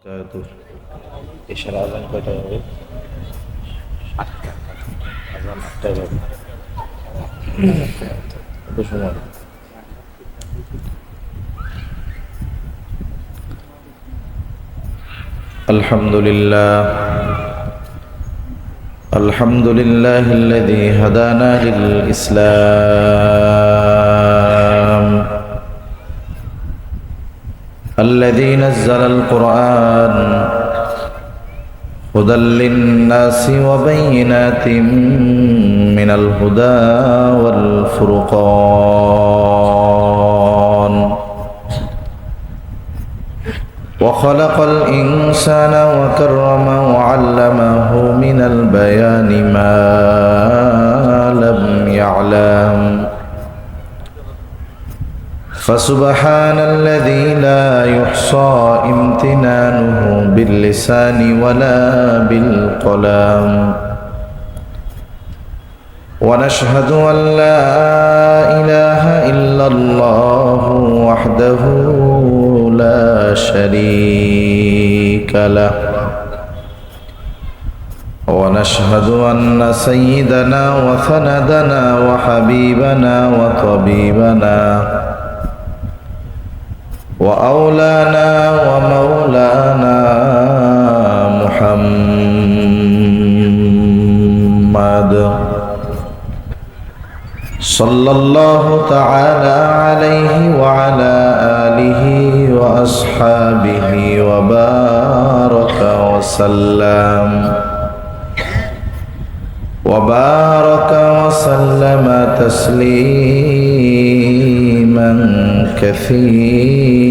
বারাকাতুহ এশার আজান কয়টা হবে আজান আটটায় হবে কত সময় الحمد لله الحمد لله الذي هدانا للإسلام الذي نزل القرآن هدى للناس وبينات من الهدى والفرقان. وخلق الإنسان وكرمه وعلمه من البيان ما لم يعلم. فسبحان الذي لا يحصى امتنانه باللسان ولا بالقلم. ونشهد أن لا إله إلا الله وحده لا شريك له. ونشهد أن سيدنا وسندنا وحبيبنا وطبيبنا وأولانا ومولانا محمد. صلى الله تعالى عليه وعلى آله وأصحابه وبارك وسلم. وبارك وسلم تسليما كثيرا.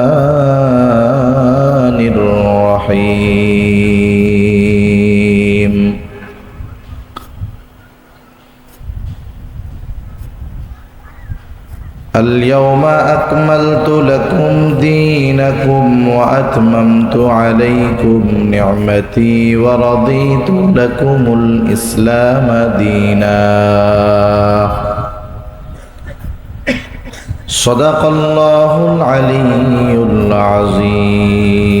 الرحيم. اليوم أكملت لكم دينكم وأتممت عليكم نعمتي ورضيت لكم الإسلام دينا. صدق الله العلي العظيم.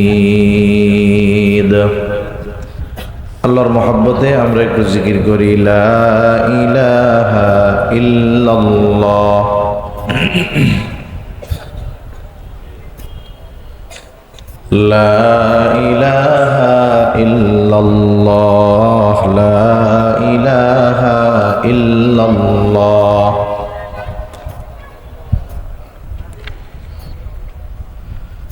আল্লাহর মহব্বতে আমরা একটু জিকির করি লা ইলাহা ইল্লাল্লাহ। লা ইলাহা ইল্লাল্লাহ লা ইলাহা ইল্লাল্লাহ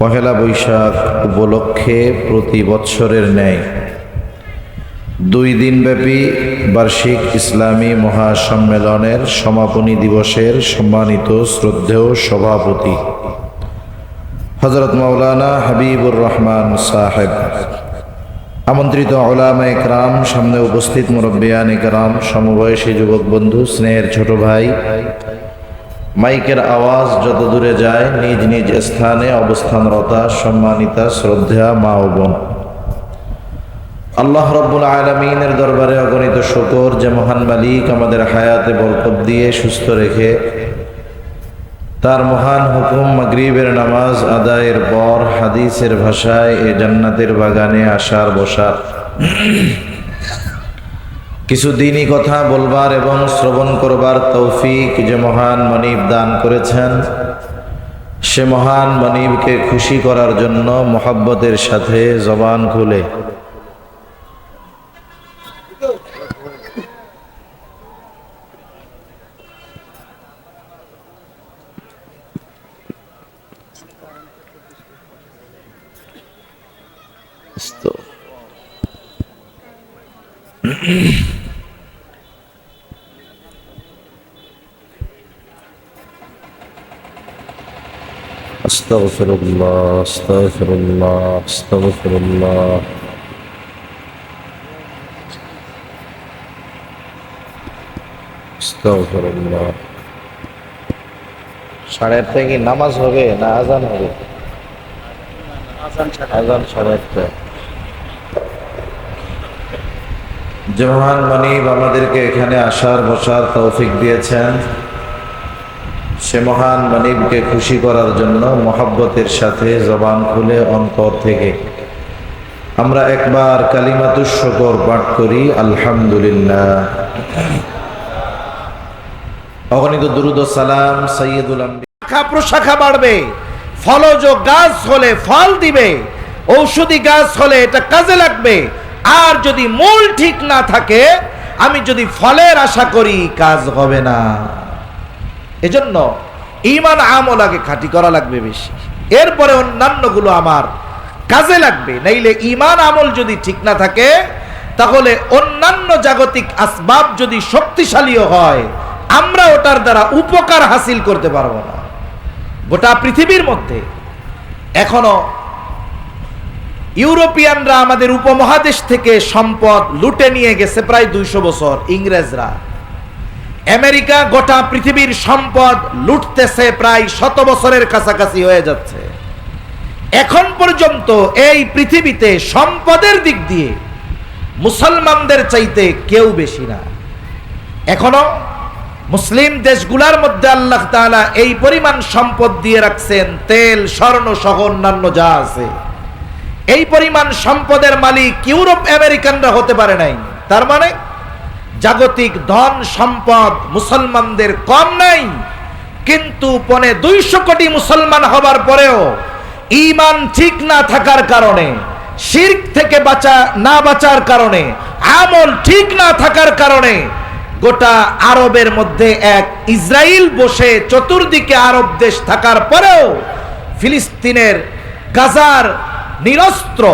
পহেলা বৈশাখ উপলক্ষে প্রতি বৎসরের ন্যায় দুই দিনব্যাপী বার্ষিক ইসলামী মহাসম্মেলনের সমাপনী দিবসের সম্মানিত শ্রদ্ধেয় সভাপতি হজরত মৌলানা হাবিবুর রহমান সাহেব। আমন্ত্রিত ওলামা একরাম সামনে উপস্থিত মুরব্বিয়ান একরাম সমবয়সী যুবক বন্ধু, স্নেহের ছোট ভাই মাইকের আওয়াজ যত দূরে যায়, নিজ নিজ স্থানে অবস্থানরতা, সম্মানিতা, শ্রদ্ধা, মা ও বোন। আল্লাহ রব্বুল আলমিনের দরবারে অগণিত শকর, যে মহান মালিক আমাদের হায়াতে বরকত দিয়ে সুস্থ রেখে তার মহান হুকুম মাগরিবের নামাজ আদায়ের পর হাদিসের ভাষায় এ জান্নাতের বাগানে আসার বসার। কিছু দিনই কথা বলবার এবং শ্রবণ করবার তৌফিক যে মহান মনিব দান করেছেন, সে মহান মনিবকে খুশি করার জন্য মোহাব্বতের সাথে জবান খুলে। أستغفر الله أستغفر الله أستغفر الله أستغفر الله সাড়ে আটটায় কি নামাজ হবে না আজান হবে আজান সাড়ে আটটায় যে মহান মনিব আমাদেরকে এখানে আসার বসার তৌফিক দিয়েছেন সে মহান মনিবকে খুশি করার জন্য মহাব্বতের সাথে জবান খুলে অন্তর থেকে। আমরা একবার কালিমাতুর পাঠ করি, আলহামদুলিল্লাহ। অগণিত দুরুদ সালাম সৈয়দুল শাখা বাড়বে, ফলজ গাছ হলে ফল দিবে, ঔষধি গাছ হলে এটা কাজে লাগবে। আর যদি মূল ঠিক না থাকে, আমি যদি ফলের আশা করি, কাজ হবে না। এজন্য ইমান আমল আগে খাঁটি করা লাগবে বেশি। এরপরে অন্যান্যগুলো আমার কাজে লাগবে। নাইলে ইমান আমল যদি ঠিক না থাকে, তাহলে অন্যান্য জাগতিক আসবাব যদি শক্তিশালীও হয়, আমরা ওটার দ্বারা উপকার হাসিল করতে পারব না। গোটা পৃথিবীর মধ্যে এখনও ইউরোপিয়ানরা আমাদের উপমহাদেশ থেকে সম্পদ লুটে নিয়ে গেছে প্রায় দুইশো বছর, ইংরেজরা। আমেরিকা গোটা পৃথিবীর সম্পদ লুটতেছে প্রায় শত বছরের কাছাকাছি হয়ে যাচ্ছে। এখন পর্যন্ত এই পৃথিবীতে সম্পদের দিক দিয়ে মুসলমানদের চাইতে কেউ বেশি না। এখনও মুসলিম দেশগুলার মধ্যে আল্লাহ তাআলা এই পরিমাণ সম্পদ দিয়ে রাখছেন, তেল, স্বর্ণ সহ অন্যান্য যা আছে। এই পরিমাণ সম্পদের মালিক ইউরোপ আমেরিকানরা হতে পারে নাই। তার মানে জাগতিক ধন সম্পদ মুসলমানদের কম নাই, কিন্তু পনে দুইশো কোটি মুসলমান হবার পরেও ইমান ঠিক না থাকার কারণে, শির্ক থেকে বাঁচা, না বাঁচার কারণে, আমল ঠিক না থাকার কারণে গোটা আরবের মধ্যে এক ইসরায়েল বসে চতুর্দিকে আরব দেশ থাকার পরেও ফিলিস্তিনের গাজার নিরস্ত্র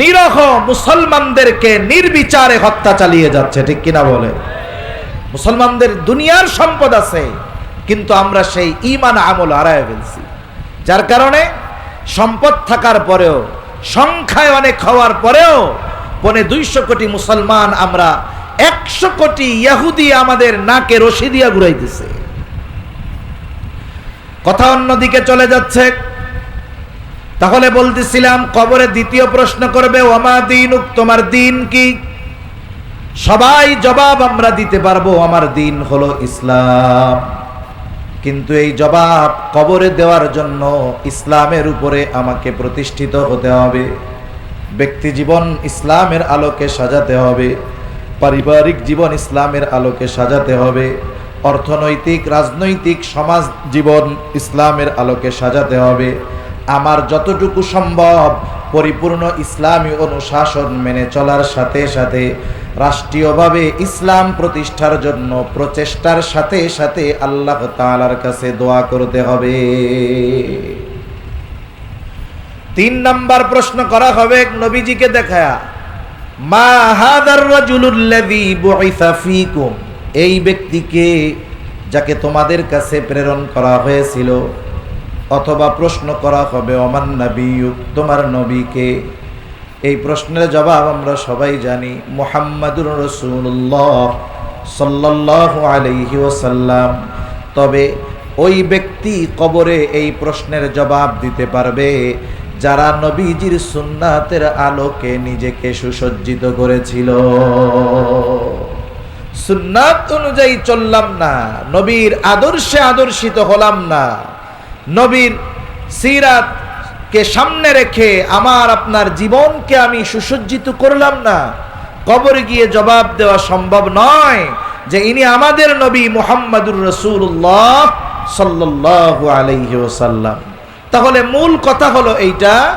নিরহ মুসলমানদেরকে নির্বিচারে হত্যা চালিয়ে যাচ্ছে, ঠিক কিনা বলে? মুসলমানদের দুনিয়ার সম্পদ আছে, কিন্তু আমরা সেই ইমান আমল হারায় ফেলছি। যার কারণে সম্পদ থাকার পরেও, সংখ্যায় অনেক হওয়ার পরেও পনে দুইশো কোটি মুসলমান আমরা একশো কোটি ইয়াহুদি আমাদের নাকে রশি দিয়া ঘুরাইতেছে। কথা অন্যদিকে চলে যাচ্ছে তাহলে বলতেছিলাম, কবরে দ্বিতীয় প্রশ্ন করবে ওমা দিন তোমার দিন কি? সবাই জবাব আমরা দিতে পারব, আমার দিন হলো ইসলাম। কিন্তু এই জবাব কবরে দেওয়ার জন্য ইসলামের উপরে আমাকে প্রতিষ্ঠিত হতে হবে। ব্যক্তি জীবন ইসলামের আলোকে সাজাতে হবে। পারিবারিক জীবন ইসলামের আলোকে সাজাতে হবে। অর্থনৈতিক, রাজনৈতিক, সমাজ জীবন ইসলামের আলোকে সাজাতে হবে। আমার যতটুকু সম্ভব পরিপূর্ণ ইসলামী অনুশাসন মেনে চলার সাথে সাথে, রাষ্ট্রীয়ভাবে ইসলাম প্রতিষ্ঠার জন্য প্রচেষ্টার সাথে সাথে আল্লাহ তাআলার কাছে দোয়া করতে হবে। তিন নাম্বার প্রশ্ন করা হবে নবীজিকে দেখায়া। মা হাদার রাজুলুল্লাযী এই ব্যক্তিকে যাকে তোমাদের কাছে প্রেরণ করা হয়েছিল অথবা প্রশ্ন করা হবে, ওমান নবিয়ুক, তোমার নবীকে এই প্রশ্নের জবাব আমরা সবাই জানি, মুহাম্মাদুর রাসূলুল্লাহ সাল্লাল্লাহু আলাইহি ওয়াসাল্লাম। তবে ওই ব্যক্তি কবরে এই প্রশ্নের জবাব দিতে পারবে, যারা নবীজির সুন্নাতের আলোকে নিজেকে সুসজ্জিত করেছিল। সুন্নাত অনুযায়ী চললাম না, নবীর আদর্শে আদর্শিত হলাম না। নবীর সিরাত কে সামনে রেখে আমার আপনার জীবনকে আমি সুসজ্জিত করলাম না। কবরে গিয়ে জবাব দেওয়া সম্ভব নয় যে ইনি আমাদের নবী মুহাম্মাদুর রসুল্লাহ সাল্লাল্লাহু আলাইহি ওসাল্লাম তাহলে মূল কথা হলো এইটা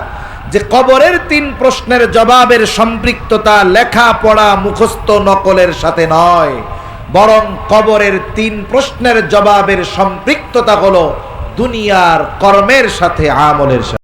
যে কবরের তিন প্রশ্নের জবাবের সম্পৃক্ততা লেখা পড়া মুখস্থ নকলের সাথে নয়, বরং কবরের তিন প্রশ্নের জবাবের সম্পৃক্ততা হলো দুনিয়ার কর্মের সাথে আমলের সাথে।